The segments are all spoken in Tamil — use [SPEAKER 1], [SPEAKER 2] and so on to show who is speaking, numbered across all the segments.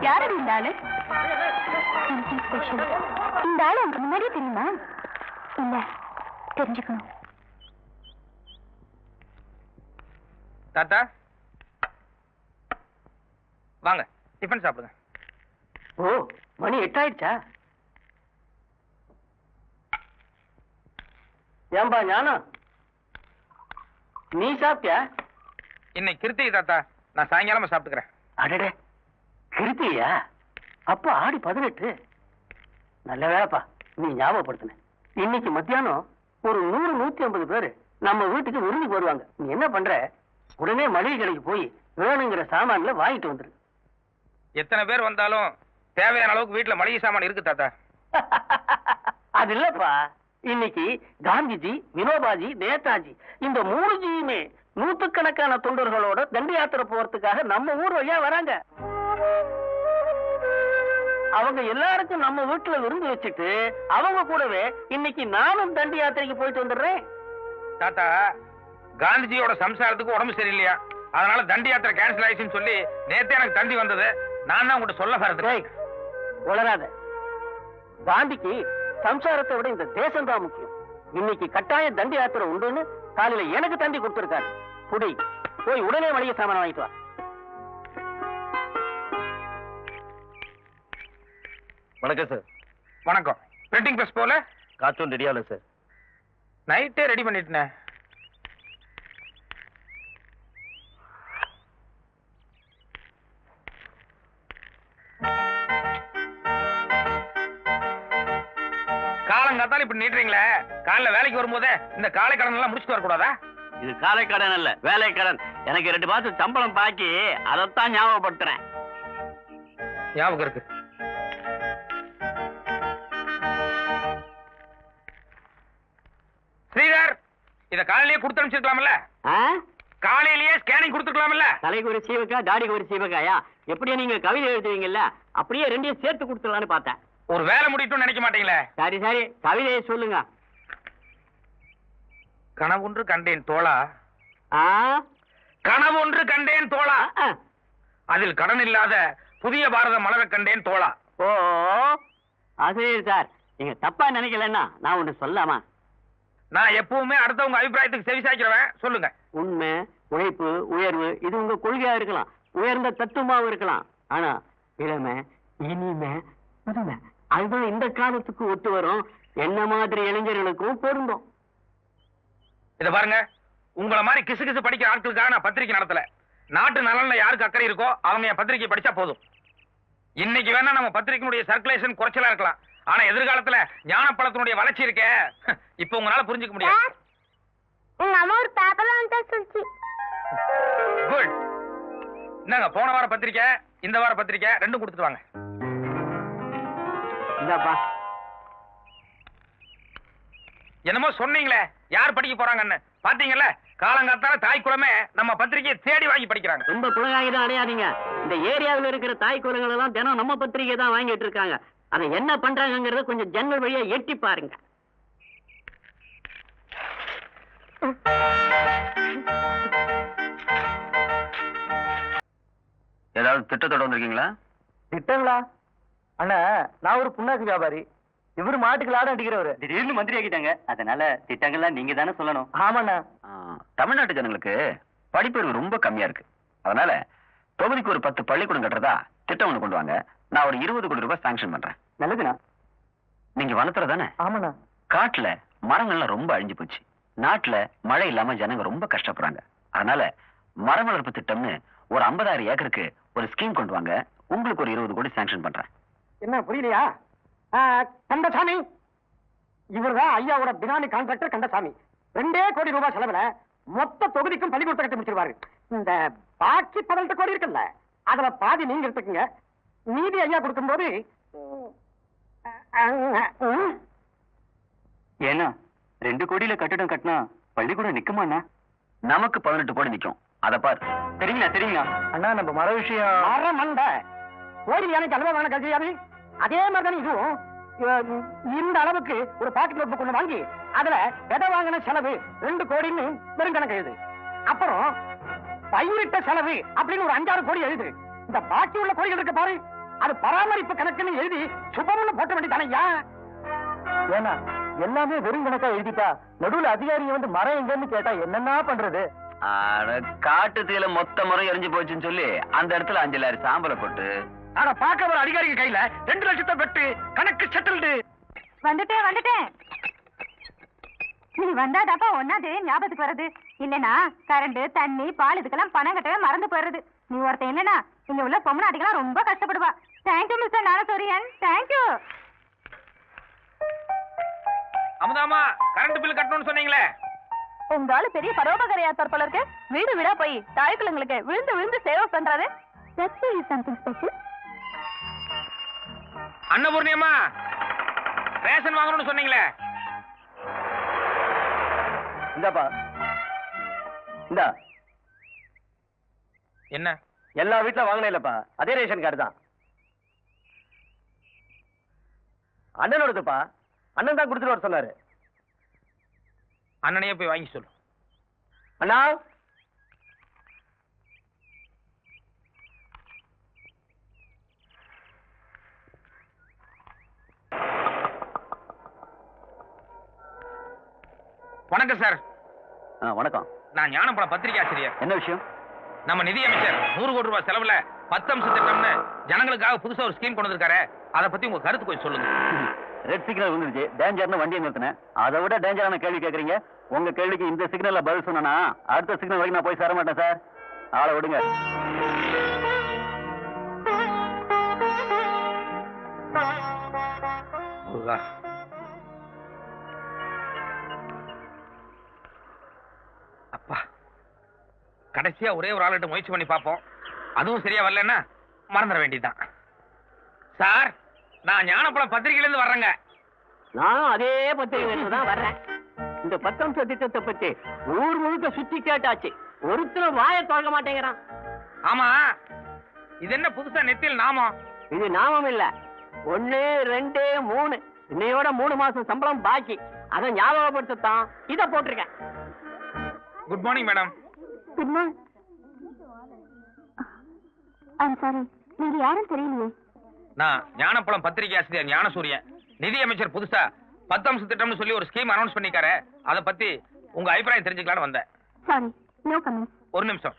[SPEAKER 1] யாரடி இந்த ஆளு? special. இந்த ஆளு உங்களுக்கு முன்னாடியே தெரியுமா? இல்ல தெரிஞ்சுக்கணும்.
[SPEAKER 2] தாத்தா. வாங்க டிஃபன் சாப்பிடுங்க.
[SPEAKER 3] ஓ மணி எட்டாயிடுச்சா? ஏம்பா ஞானம்? நீ சாப்பிட்டியா?
[SPEAKER 2] இன்னைக்கு கிருத்திகை தாத்தா. நான் சாயங்காலமா சாப்பிட்டுக்கிறேன்.
[SPEAKER 3] அடடே. கிருத்தியா அப்ப ஆடி பதினெட்டு. நல்ல வேலைப்பா நீ ஞாபகப்படுத்தின. இன்னைக்கு மத்தியானம் ஒரு நூறு நூத்தி ஐம்பது பேரு நம்ம வீட்டுக்கு விருந்துக்கு வருவாங்க. நீ என்ன பண்ற? உடனே மளிகை கடைக்கு போய் வேணுங்கிற சாமான்ல வாங்கிட்டு வந்துரு.
[SPEAKER 2] எத்தனை பேர் வந்தாலும் தேவையான அளவுக்கு வீட்டுல மளிகை சாமான் இருக்கு தாத்தா.
[SPEAKER 3] அது இல்லப்பா. இன்னைக்கு காந்திஜி வினோபாஜி நேதாஜி இந்த மூணு ஜியுமே நூத்துக்கணக்கான தொண்டர்களோட தண்டி யாத்திரை போறதுக்காக நம்ம ஊர் வழியா வராங்க. அவங்க எல்லாருக்கும் நம்ம வீட்டுல விருந்து வச்சுட்டு அவங்க கூடவே இன்னைக்கு நானும் தண்டி யாத்திரைக்கு போயிட்டு வந்துடுறேன்.
[SPEAKER 2] தாத்தா காந்திஜியோட சம்சாரத்துக்கு உடம்பு சரியில்லையா? அதனால தண்டி யாத்திரை கேன்சல் ஆயிடுச்சுன்னு சொல்லி நேத்தே எனக்கு தந்தி வந்தது. நான் தான் உங்கள்கிட்ட சொல்ல வரது.
[SPEAKER 3] டேய், உளறாத. காந்திக்கு சம்சாரத்தை விட இந்த தேசம் தான் முக்கியம். இன்னைக்கு கட்டாய தண்டி யாத்திரை உண்டுன்னு காலையில எனக்கு தந்தி கொடுத்திருக்காரு. புடி போய் உடனே மளிகை சாமான் வாங்கிட்டு வா.
[SPEAKER 4] வணக்கம் சார்
[SPEAKER 2] வணக்கம். பிரிண்டிங் பிரஸ் போல?
[SPEAKER 4] கார்ட்டூன் ரெடியாகல சார்
[SPEAKER 2] நைட்டே ரெடி பண்ணிட்டேனே. காலங்காத்தால இப்படி நீட்டுறீங்களே? காலைல வேலைக்கு வரும்போதே இந்த காலை கடன் எல்லாம் முடிச்சுட்டு வரக்கூடாதா?
[SPEAKER 4] இது காலை கடன் அல்ல வேலை கடன் எனக்கு ரெண்டு மாசம் சம்பளம் பாக்கி அதைத்தான் ஞாபகப்படுத்துறேன்.
[SPEAKER 2] ஞாபகம் இருக்கு. இத காலையிலேயே கொடுத்து அனுப்பிச்சிருக்கலாம்ல? காலையிலேயே ஸ்கேனிங் கொடுத்துருக்கலாம்ல?
[SPEAKER 3] தலைக்கு ஒரு சீவக்கா தாடிக்கு ஒரு சீவக்காயா? எப்படியே நீங்க கவிதை எழுதுவீங்கல்ல அப்படியே ரெண்டையும் சேர்த்து கொடுத்துடலான்னு பார்த்தேன்.
[SPEAKER 2] ஒரு வேலை முடியட்டும்னு நினைக்க மாட்டீங்களே?
[SPEAKER 3] சரி சரி. கவிதையை சொல்லுங்க.
[SPEAKER 2] கனவொன்று கண்டேன் தோழா.
[SPEAKER 3] ஆ?
[SPEAKER 2] கனவொன்று கண்டேன் தோழா. அதில் கடன் இல்லாத புதிய பாரதம் மலரக் கண்டேன் தோழா.
[SPEAKER 3] ஓ அது சார் நீங்க தப்பா நினைக்கலன்னா நான் ஒண்ணு சொல்லாமா
[SPEAKER 2] நான் எப்பவுமே அடுத்தவங்க அபிப்பிராயத்துக்கு செவிசாய்க்கிறவன் சொல்லுங்க.
[SPEAKER 3] உண்மை உழைப்பு உயர்வு இது உங்க கொள்கையா இருக்கலாம். உயர்ந்த தத்துவமாவும் இருக்கலாம். ஆனா இளமை இனிமை புதுமை அதுதான் இந்த காலத்துக்கு ஒத்து வரும். என்ன மாதிரி இளைஞர்களுக்கும் பொருந்தும்.
[SPEAKER 2] இத பாருங்க. உங்கள மாதிரி கிசு கிசு படிக்கிற ஆட்களுக்காக நான் பத்திரிக்கை நடத்தல. நாட்டு நலன்ல யாருக்கு அக்கறை இருக்கோ அவங்க என் பத்திரிக்கை படிச்சா போதும். இன்னைக்கு வேணா நம்ம பத்திரிக்கையினுடைய சர்க்குலேஷன் குறைச்சலா இருக்கலாம். ஆனா எதிர்காலத்துல ஞானப்பழத்தினுடைய வளர்ச்சி இருக்கே. இப்ப உங்களால புரிஞ்சுக்க முடியாது. குட் என்னங்க போன வார பத்திரிக்கை இந்த வார பத்திரிக்கை ரெண்டும் கொடுத்துட்டு வாங்க.
[SPEAKER 3] இந்தாப்பா.
[SPEAKER 2] என்னமோ சொன்னீங்களே யார் படிக்க போறாங்கன்னு. பாத்தீங்கல்ல காலங்காத்தால தாய் குலமே நம்ம பத்திரிக்கையை தேடி வாங்கி படிக்கிறாங்க.
[SPEAKER 3] ரொம்ப குலகாகிதான் அடையாதீங்க. இந்த ஏரியாவில் இருக்கிற தாய் குலங்கள் எல்லாம் தினம் நம்ம பத்திரிகை தான் வாங்கிட்டு இருக்காங்க. அதை என்ன பண்றாங்கங்கறத கொஞ்சம் ஜன்னல் வழியா எட்டி பாருங்க.
[SPEAKER 4] ஏதாவது திட்டத்தோட வந்திருக்கீங்களா?
[SPEAKER 3] திட்டங்களா? அண்ணா நான் ஒரு புண்ணாக்கு வியாபாரி. இவரு மாட்டுக்கு லாடம் அடிக்கிறவரு.
[SPEAKER 4] திடீர்னு மந்திரி ஆக்கிட்டாங்க. அதனால திட்டங்கள்லாம் நீங்க தானே சொல்லணும்.
[SPEAKER 3] ஆமாண்ணா.
[SPEAKER 4] தமிழ்நாட்டு ஜனங்களுக்கு படிப்பறிவு ரொம்ப கம்மியா இருக்கு. அதனால தொகுதிக்கு ஒரு பத்து பள்ளிக்கூடம் கட்டுறதா திட்டம் ஒண்ணு கொண்டு வாங்க. நான் ஒரு இருபது கோடி ரூபாய் சாங்ஷன் பண்றேன்.
[SPEAKER 3] நல்லதுண்ணா.
[SPEAKER 4] நீங்க வனத்துறை தானே?
[SPEAKER 3] ஆமாண்ணா.
[SPEAKER 4] காட்டுல மரங்கள்லாம் ரொம்ப அழிஞ்சு போச்சு. நாட்டுல மழை இல்லாம ஜனங்க ரொம்ப கஷ்டப்படுறாங்க. அதனால மரம் வளர்ப்பு திட்டம்னு ஒரு 50000 ஏக்கருக்கு ஒரு ஸ்கீம் கொண்டு வாங்க. உங்களுக்கு ஒரு இருபது கோடி சாங்ஷன் பண்றேன்.
[SPEAKER 3] என்ன புரியலையா? ஆ, கந்தசாமி. இவர்தான் ஐயாவோட பினாமி கான்ட்ராக்டர் கந்தசாமி. ரெண்டே கோடி ரூபாய் செலவுல மொத்த தொகுதிக்கும் பள்ளிக்கூடத்தை கட்டி முடிச்சிருவாரு. இந்த பாக்கி பதினெட்டு கோடி இருக்குல்ல அதுல பாதி நீங்க எடுத்துக்கங்க. மீதி ஐயா கொடுக்கும்போது
[SPEAKER 4] ஏன்னா ரெண்டு கோடியில கட்டிடம் கட்டினா பள்ளிக்கூடம் நிக்குமாண்ணா நமக்கு பதினெட்டு கோடி நிக்கும். அத பார். தெரியுங்களா தெரியுங்களா?
[SPEAKER 3] அண்ணா நம்ம மர விஷயம். மர மண்ட கோடி யானைக்கு அல்வா வேணும் கல்வியாவி அதே மாதிரி தானே இதுவும்
[SPEAKER 5] இந்த அளவுக்கு ஒரு பாக்கெட் நோட் கொண்டு வாங்கி அதுல விதை வாங்கின செலவு? ரெண்டு கோடின்னு பெருங்கணக்கு எழுது. அப்புறம் பயிரிட்ட செலவு அப்படின்னு ஒரு அஞ்சாறு கோடி எழுது. இந்த பாக்கி உள்ள கோடிகள் இருக்கு பாரு. அது பராமரிப்பு கணக்குன்னு எழுதி சுபம்னு போட்ட வேண்டியதானையா ஏன்னா எல்லாமே வெறும் கணக்கா எழுதிட்டா நடுவுல அதிகாரி வந்து மரம் எங்கன்னு கேட்டா என்னென்ன பண்றது?
[SPEAKER 4] அட, காட்டு தீல மொத்த மரம் எரிஞ்சு போச்சுன்னு சொல்லி அந்த இடத்துல அஞ்சு லாரி சாம்பலை போட்டு.
[SPEAKER 5] ஆனா பார்க்க ஒரு அதிகாரிக்கு கையில ரெண்டு லட்சத்தை பெற்று கணக்கு செட்டில்டு
[SPEAKER 1] வந்துட்டேன் வந்துட்டேன். நீ வந்தாதாப்பா ஒன்னாது ஞாபகத்துக்கு வருது இல்லனா கரண்ட் தண்ணி பால் இதுக்கெல்லாம் பணம் கட்டவே மறந்து போயிடுறது. நீ ஒருத்தன் இல்லனா இங்க உள்ள பொம்மநாட்டிகளாம் ரொம்ப கஷ்டப்படுவா. Thank you mister Narasuriyan. Thank you
[SPEAKER 2] அமுதாமா current bill கட்டணும்னு சொன்னீங்களே.
[SPEAKER 1] உங்க ஆளு பெரிய பரோபகரையாத்தார் போல இருக்கு. வீடு வீடா போய் தாய்க்குள்ளங்களுக்கு விழுந்து விழுந்து சேவை பண்றாரு. சம்திங் ஸ்பெஷல்
[SPEAKER 2] அன்னபூர்ணியம்மா ரேஷன் வாங்கணும்னு சொன்னீங்களே.
[SPEAKER 5] இந்தாப்பா. இந்தா.
[SPEAKER 2] என்ன?
[SPEAKER 5] எல்லா வீட்ல வாங்கினே இல்லப்பா. அதே ரேஷன் கார்டு தான். அண்ணனோடதுப்பா அண்ணன் தான் கொடுத்துட்டு வர சொன்னாரு.
[SPEAKER 2] அண்ணனையே போய் வாங்கி சொல்லு.
[SPEAKER 5] அண்ணா?
[SPEAKER 2] வணக்கம் சார்.
[SPEAKER 4] வணக்கம்.
[SPEAKER 2] நான் ஞானப்பட பத்திரிகை ஆசிரியர்.
[SPEAKER 4] என்ன விஷயம்?
[SPEAKER 2] நம்ம நிதியமைச்சர் நூறு கோடி ரூபாய் செலவுல பத்தம்ச திட்டம்னு ஜனங்களுக்காக புதுசா ஒரு ஸ்கீம் கொண்டு வந்திருக்காரு. அதை பத்தி உங்க கருத்து கொஞ்சம் சொல்லுங்க.
[SPEAKER 4] ரெட் சிக்னல் வந்துருச்சு டேஞ்சர்னு வண்டியை நிறுத்தினேன். அதை விட டேஞ்சரான கேள்வி கேக்குறீங்க. உங்க கேள்விக்கு இந்த சிக்னல்ல பதில் சொன்னா அடுத்த சிக்னல் வரைக்கும் நான் போய் சேர மாட்டேன் சார். ஆளை விடுங்க.
[SPEAKER 2] முருகா. கடைசியா ஒரே ஒரு ஆளுகிட்ட முயற்சி பண்ணி பார்ப்போம். அதுவும் சரியா வரலன்னா மறந்துட வேண்டியதுதான். சார் நான் ஞானப்பழம் பத்திரிகையில இருந்து வர்றேங்க.
[SPEAKER 5] நானும் அதே பத்திரிகை தான் வர்றேன். இந்த பத்தம்ச திட்டத்தை பத்தி ஊர் முழுக்க சுத்தி கேட்டாச்சு. ஒருத்தரும் வாயை திறக்க மாட்டேங்கிறான்.
[SPEAKER 2] ஆமா இது என்ன புதுசா நெத்தியில் நாமம்?
[SPEAKER 5] இது நாமம் இல்ல. ஒண்ணு ரெண்டு மூணு. இன்னையோட மூணு மாசம் சம்பளம் பாக்கி. அதை ஞாபகப்படுத்தத்தான் இத போட்டிருக்கேன்.
[SPEAKER 2] Good morning madam
[SPEAKER 1] morning I'm sorry நீங்க யாரும் தெரியலையே.
[SPEAKER 2] நான் ஞானப்பழம் பத்திரிகை ஆசிரியர் ஞானசூரியன். நிதியமைச்சர் புதுசா பத்தம்ச திட்டம்னு சொல்லி ஒரு ஸ்கீம் அனௌன்ஸ் பண்ணிக்காரு. அதை பத்தி உங்க அபிப்பிராயம் தெரிஞ்சுக்கலாம்னு வந்தேன்.
[SPEAKER 1] சாரி நோ கமெண்ட்ஸ்
[SPEAKER 2] ஒரு நிமிஷம்.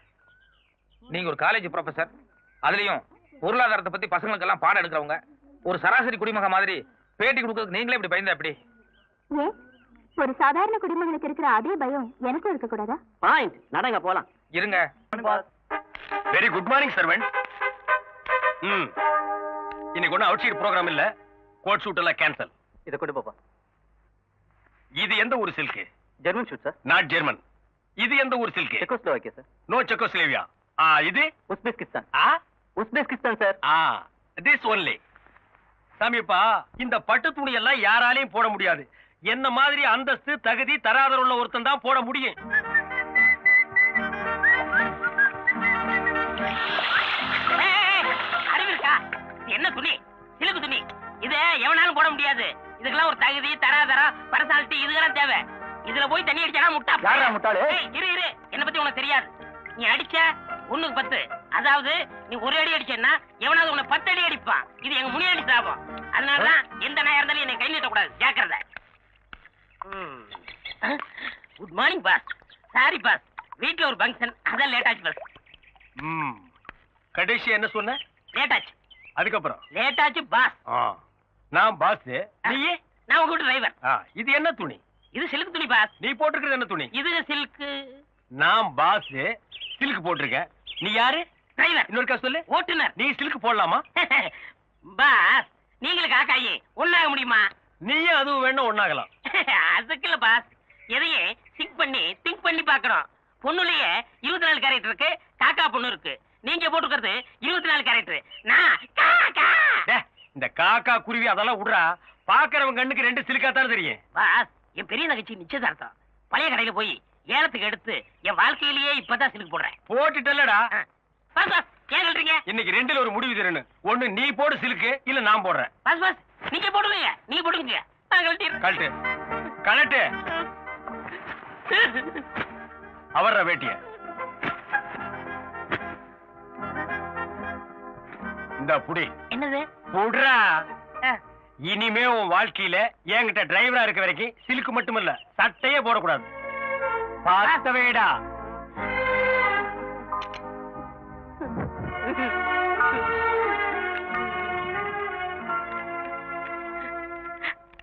[SPEAKER 2] நீங்க ஒரு காலேஜ் ப்ரொஃபசர் அதுலயும் பொருளாதாரத்தை பத்தி பசங்களுக்கெல்லாம் பாடம் எடுக்கிறவங்க. ஒரு சராசரி குடிமக மாதிரி பேட்டி கொடுக்கறதுக்கு நீங்களே இப்படி பயந்தா எப்படி?
[SPEAKER 1] ஏன்? ஒரு சாதாரண குடிமகனுக்கு இருக்கிற அதே பயம் எனக்கும் இருக்க கூடாதா?
[SPEAKER 5] பாயிண்ட் நடங்க போலாம்.
[SPEAKER 2] இருங்க.
[SPEAKER 6] வெரி குட் மார்னிங் சர்வெண்ட் ம். இன்னைக்கு ஒன்றும் அவுட் சைடு ப்ரோக்ராம் இல்ல. கோட் ஷூட் எல்லாம் கேன்சல்
[SPEAKER 5] இத கொண்டு போப்பா.
[SPEAKER 6] இது எந்த ஊர் silk
[SPEAKER 5] German suit sir
[SPEAKER 6] not German இது எந்த ஊர் silk
[SPEAKER 5] Czechoslovakia sir
[SPEAKER 6] no Czechoslovakia. ஆ இது?
[SPEAKER 5] உஸ்பெஸ்கிஸ்தான்
[SPEAKER 6] ஆ?
[SPEAKER 5] Uzbekistan sir
[SPEAKER 6] ah this only சாமிப்பா இந்த பட்டு துணி எல்லாம் யாராலையும் போட முடியாது. என்ன மாதிரி அந்தஸ்து தகுதி தராதரம் உள்ள ஒருத்தன் தான் போட முடியும்?
[SPEAKER 7] என்ன துணி? சிலுக்கு துணி. இது எவனாலும் போட முடியாது. இதுக்கெல்லாம் ஒரு தகுதி தராதரம் பர்சனாலிட்டி இதுக்கெல்லாம் தேவை. இதுல போய் தண்ணி அடிச்சானா முட்டா?
[SPEAKER 5] யாரா முட்டாளு?
[SPEAKER 7] ஏய், இரு இரு. என்ன பத்தி உனக்கு தெரியாது. நீ அடிச்ச ஒண்ணுக்கு பத்து. அதாவது நீ ஒரு அடி அடிச்சேன்னா எவனாவது உன்னை பத்து அடி அடிப்பான். இது எங்க முனியாண்டி சாபம். அதனாலதான் எந்த இருந்தாலும் என்னை கை நீட்ட கூடாது ஜாக்கிரதை. Good morning boss sorry boss வீட்ல ஒரு ஃபங்க்ஷன் அதான் லேட் ஆச்சு பாஸ்
[SPEAKER 6] ம். கடைசி என்ன சொன்ன?
[SPEAKER 7] லேட் ஆச்சு.
[SPEAKER 6] அதுக்கப்புறம்?
[SPEAKER 7] லேட் ஆச்சு பாஸ்
[SPEAKER 6] ஆ. நான் பாஸ் நீயே?
[SPEAKER 7] நான் உங்க டிரைவர்
[SPEAKER 6] ஆ. இது என்ன துணி?
[SPEAKER 7] இது சில்க் துணி பாஸ்
[SPEAKER 6] நீ போட்டிருக்கிறது என்ன துணி?
[SPEAKER 7] இது சில்க்
[SPEAKER 6] நான் பாஸ் சில்க் போட்டிருக்கேன். நீ யாரு?
[SPEAKER 7] டிரைவர்
[SPEAKER 6] இன்னொருக்கா சொல்லு.
[SPEAKER 7] ஓட்டுநர்.
[SPEAKER 6] நீ சில்க் போடலாமா?
[SPEAKER 7] பாஸ் நீங்களும் காக்காயி ஒண்ணாக முடியுமா?
[SPEAKER 6] நீயும் அதுவும் வேணும் ஒண்ணாகலாம்.
[SPEAKER 7] அதுக்கு இல்ல பாஸ் எதையே திங்க் பண்ணி திங்க் பண்ணி பார்க்கணும். பொண்ணுலயே இருபத்தி நாலு கேரக்டர் இருக்கு காக்கா பொண்ணு இருக்கு. நீங்க போட்டுக்கிறது இருபத்தி நாலு கேரக்டர் நான் காக்கா!
[SPEAKER 6] இந்த காக்கா குருவி அதெல்லாம் விடுறா. பாக்குறவங்க கண்ணுக்கு ரெண்டு சிலுக்கா தானே தெரியும்.
[SPEAKER 7] பாஸ் என் பெரிய நகைச்சி நிச்சயதார்த்தம். பழைய கடையில போய் ஏலத்துக்கு எடுத்து என் வாழ்க்கையிலேயே இப்பதான் சிலுக்கு போடுறேன்.
[SPEAKER 6] போட்டுட்டல்லடா.
[SPEAKER 7] பாஸ் பாஸ் சொல்றீங்க?
[SPEAKER 6] இன்னைக்கு ரெண்டுல ஒரு முடிவு தரணும் ஒண்ணு நீ போடு சிலுக்கு இல்ல நான் போடுறேன்.
[SPEAKER 7] பாஸ் பாஸ் நீங்க போடுங்க. நான் கழட்டிடுறேன்.
[SPEAKER 6] கழட்டு. கழட்டு. அவர்ற வேட்டிய. இந்த புடி.
[SPEAKER 7] என்னது?
[SPEAKER 6] புடுறா. இனிமே உன் வாழ்க்கையில என்கிட்ட டிரைவரா இருக்க வரைக்கும் சிலுக்கு மட்டுமல்ல சட்டையே போடக்கூடாது. பார்த்தவேடா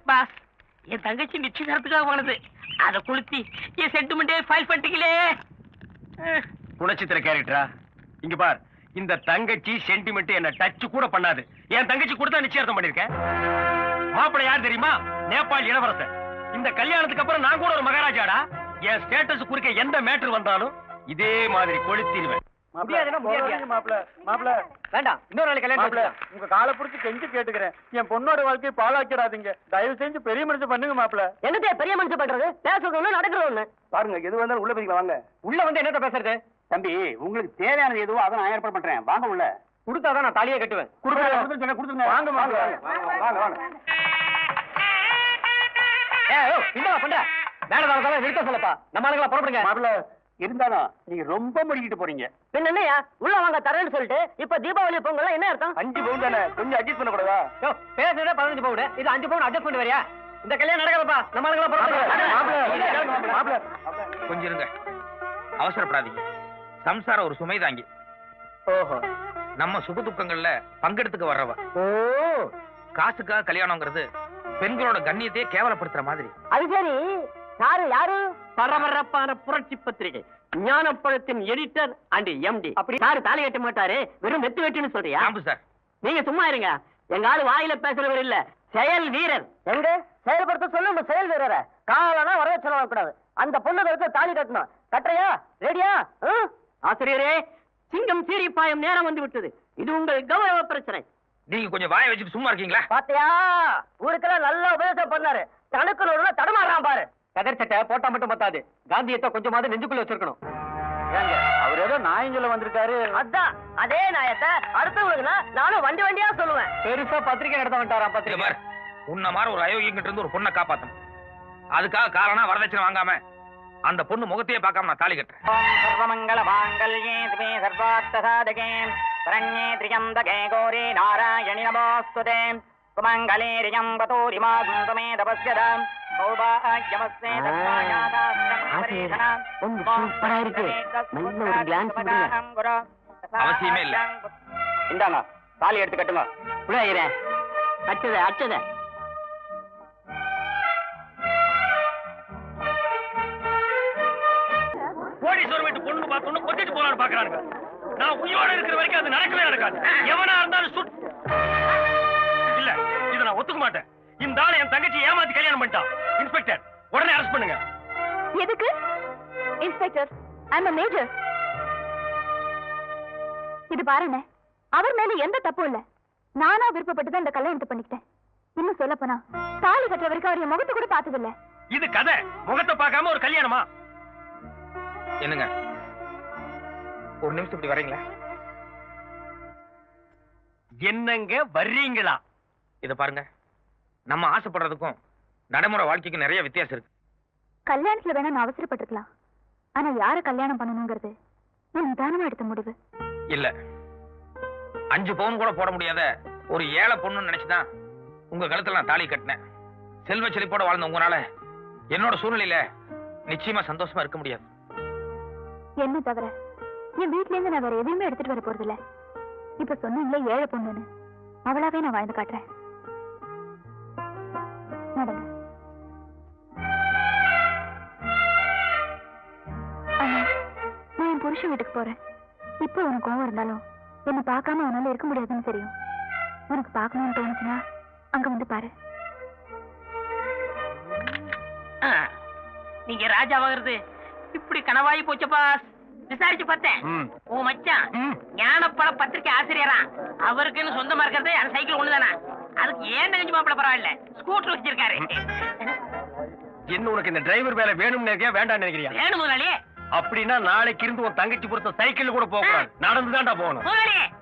[SPEAKER 7] பாஸ் என் தங்கச்சி நிச்சயதார்த்துக்காக போனது. அதை குளுத்தி என் சென்டிமெண்டே ஃபைல் பண்ணிட்டீங்களே.
[SPEAKER 6] குணச்சித்திர கேரக்டரா? இங்க பார் இந்த தங்கச்சி சென்டிமெண்ட் என்ன டச் கூட பண்ணாது. என் தங்கச்சி கூட தான் நிச்சயார்த்தம் பண்ணிருக்கேன். மாப்பிள்ளை யார் தெரியுமா? நேபாள் இளவரசர். இந்த கல்யாணத்துக்கு அப்புறம் நான் கூட ஒரு மகாராஜாடா? என் ஸ்டேட்டஸ் குறுக்க எந்த மேட்டர் வந்தாலும் இதே மாதிரி கொளுத்திடுவேன்.
[SPEAKER 5] மாப்பிள மாப்பிள வேண்டாம். இன்னொரு நாளைக்கு கல்யாணம் உங்க காலை புடிச்சு கெஞ்சி கேட்டுக்கிறேன். என் பொண்ணோட வாழ்க்கையை பாழாக்கிடாதீங்க. தயவு செஞ்சு பெரிய மனுஷன் பண்ணுங்க மாப்பிள.
[SPEAKER 3] என்னதே பெரிய மனுஷன் பண்றது? பேசுறது ஒண்ணு நடக்கிறது ஒண்ணு.
[SPEAKER 5] பாருங்க எது வந்தாலும் உள்ள போய்க்கலாம் வாங்க. உள்ள வந்து என்னத்த பேசுறது? தம்பி உங்களுக்கு தேவையானது எதுவோ அதை நான் ஏற்பாடு பண்றேன். வாங்க உள்ள. கொடுத்தாதான் நான் தாலியை கட்டுவேன். கொடுத்துருங்க. வாங்க வாங்க வாங்க வாங்க ஏ பண்ற மேல தான நிறுத்த சொல்லப்பா. நம்ம ஆளுங்களா புறப்படுங்க. மாப்பிள இருந்தாலும் நீங்க ரொம்ப முடிக்கிட்டு போறீங்க.
[SPEAKER 3] பின்ன என்னையா உள்ள வாங்க தரேன்னு சொல்லிட்டு இப்ப தீபாவளி பொங்கல் என்ன அர்த்தம்?
[SPEAKER 5] அஞ்சு பவுன் தானே? கொஞ்சம் அட்ஜஸ்ட் பண்ண கூடாதா பேசுறதே பதினஞ்சு பவுன். இது அஞ்சு பவுன் அட்ஜஸ்ட் பண்ணி வரியா இந்த கல்யாணம் நடக்கிறப்பா நம்ம ஆளுங்களா
[SPEAKER 2] கொஞ்சம் இருங்க. அவசரப்படாதீங்க. சம்சாரம் ஒரு சுமை தாங்கி.
[SPEAKER 5] ஓஹோ.
[SPEAKER 2] நம்ம சுக துக்கங்கள்ல பங்கெடுத்துக்க வர்றவ.
[SPEAKER 5] ஓ.
[SPEAKER 2] காசுக்காக கல்யாணங்கிறது பெண்களோட கண்ணியத்தையே கேவலப்படுத்துற மாதிரி.
[SPEAKER 3] அது சரி. யாரு யாரு?
[SPEAKER 5] பரபரப்பான புரட்சி பத்திரிகை. ஞானப்பழத்தின் எடிட்டர் அண்ட் எம்டி
[SPEAKER 3] அப்படி யாரு தாலி கட்ட மாட்டாரு. வெறும் வெத்து வெட்டுன்னு சொல்றியா?
[SPEAKER 2] சார்.
[SPEAKER 3] நீங்க சும்மா இருங்க. எங்க ஆளு வாயில பேசுறவர் இல்ல. செயல் வீரர். எங்க? செயல்படுத்த சொல்லணும் செயல் வீரரை. காலனா வர சொல்ல கூடாது அந்த பொண்ணு கருத்து தாலி கட்டணும். கட்டுறியா? ரெடியா? ஆசிரியரே சிங்கம் சீரி பாயம் நேரம் வந்து விட்டது. இது உங்கள் கௌரவ பிரச்சனை.
[SPEAKER 2] நீங்க கொஞ்சம் வாயை வச்சுட்டு சும்மா இருக்கீங்களா?
[SPEAKER 3] பாத்தியா? ஊருக்கெல்லாம் நல்ல உபதேசம் பண்ணாரு. நடுவுல தடமாறான் பாரு.
[SPEAKER 5] கதர் சட்டை போட்டா மட்டும் பத்தாது. காந்தியத்தை கொஞ்சமாவது நெஞ்சுக்குள்ள வச்சிருக்கணும். அவர் ஏதோ நாயஞ்சல வந்திருக்காரு.
[SPEAKER 3] அதான் அதே நாயத்தை அடுத்தவங்களுக்குன்னா நானும் வண்டி வண்டியா சொல்லுவேன்.
[SPEAKER 5] பெருசா பத்திரிக்கை நடத்த வேண்டாராம் பத்திரிக்கை.
[SPEAKER 2] உன்ன மாதிரி ஒரு அயோக்கியங்கிட்ட இருந்து ஒரு பொண்ணை காப்பாத்தணும். அதுக்காக காரணம் வரதட்சணை வாங்காம அந்த பொண்ணு முகத்தையே பார்க்காம நான் தாலி கட்டுறேன்.
[SPEAKER 7] சர்வமங்கள மாங்கல்யே சிவே சர்வார்த்த சாதகே சரண்யே திரியம்பகே கௌரி நாராயணி நமோஸ்துதே. சுமங்கலே ரியம்பதோரிமா குந்தமே தபஸ்யதாம்.
[SPEAKER 3] சூப்பரா இருக்கு. நல்ல ஒரு கிளான்ஸ்
[SPEAKER 2] அவசியமே இல்ல.
[SPEAKER 5] இந்தாங்க தாலி எடுத்து கட்டுங்க
[SPEAKER 3] புழையிற அச்சத அச்சத
[SPEAKER 6] கோடீஸ்வரம் வீட்டு பொண்ணு பார்த்தோன்னு கொத்திட்டு போலான்னு பாக்குறானுங்க நான் உயிரோட இருக்கிற வரைக்கும் அது நடக்கவே நடக்காது. எவனா இருந்தாலும் சுட் இல்ல இத நான் ஒத்துக்க மாட்டேன். இந்த ஆளு என் தங்கச்சி ஏமாத்தி கல்யாணம் பண்ணிட்டான். இன்ஸ்பெக்டர் உடனே அரெஸ்ட் பண்ணுங்க.
[SPEAKER 1] எதுக்கு? இன்ஸ்பெக்டர் ஐம் மேஜர் இது பாருங்க அவர் மேல எந்த தப்பும் இல்ல. நானா விருப்பப்பட்டு தான் இந்த கல்யாணத்தை பண்ணிக்கிட்டேன். இன்னும் சொல்ல போனா தாலி கட்டுற வரைக்கும் அவர் என் முகத்தை கூட பார்த்தது இல்ல
[SPEAKER 6] இது கதை. முகத்தை பார்க்காம ஒரு கல்யாணமா?
[SPEAKER 2] என்னங்க? ஒரு நிமிஷம் இப்படி வரீங்களா?
[SPEAKER 6] என்னங்க வர்றீங்களா?
[SPEAKER 2] இத பாருங்க. நம்ம ஆசைப்படுறதுக்கும் நடைமுறை வாழ்க்கைக்கும் நிறைய வித்தியாசம் இருக்கு.
[SPEAKER 1] கல்யாணத்துல வேணா நான் அவசரப்பட்டிருக்கலாம் ஆனா யார கல்யாணம் பண்ணணுங்கிறது நான் நிதானமா எடுத்த முடிவு.
[SPEAKER 2] இல்ல. அஞ்சு பவுன் கூட போட முடியாத ஒரு ஏழை பொண்ணுன்னு நினைச்சுதான் உங்க கழுத்துல நான் தாலி கட்டினேன். செல்வ செழிப்போட வாழ்ந்த உங்களால என்னோட சூழ்நிலையில நிச்சயமா சந்தோஷமா இருக்க முடியாது.
[SPEAKER 1] என்ன தவிர என் வீட்ல இருந்து நான் வேற எதையுமே எடுத்துட்டு வர போறது இல்ல இப்ப சொன்னீங்களே ஏழை பொண்ணுன்னு. அவளாவே நான் வாழ்ந்து காட்டுறேன். அண்ணா, நான் என் புருஷன் வீட்டுக்கு போறேன் இப்போ உனக்கு கோவம் இருந்தாலும் என்ன பார்க்காம உன்னால இருக்க முடியாதுன்னு தெரியும் உனக்கு பார்க்கணும்னு தோணுச்சுன்னா அங்க வந்து பாரு
[SPEAKER 7] ஆ, நீங்க ராஜாவாகிறது இப்படி கனவாயி போச்சப்பா விசாரிச்சு பார்த்தேன். உன் மச்சான்
[SPEAKER 6] ம்.
[SPEAKER 7] ஞானப்பழ பத்திரிக்கை ஆசிரியரா அவருக்குன்னு சொந்தமா இருக்கிறது அந்த சைக்கிள் ஒண்ணுதானா அதுக்கு ஏன் நினைச்சு மாப்பிள பரவாயில்ல? ஸ்கூட்டர் வச்சிருக்காரு.
[SPEAKER 6] என்ன உனக்கு இந்த டிரைவர் வேலை வேணும்னு நினைக்கிறியா வேண்டாம்னு நினைக்கிறியா?
[SPEAKER 7] வேணும் முதலாளி.
[SPEAKER 6] அப்படின்னா நாளைக்கு இருந்து உன் தங்கச்சி பொறுத்த சைக்கிள் கூட போக நடந்துதான்டா போகணும்.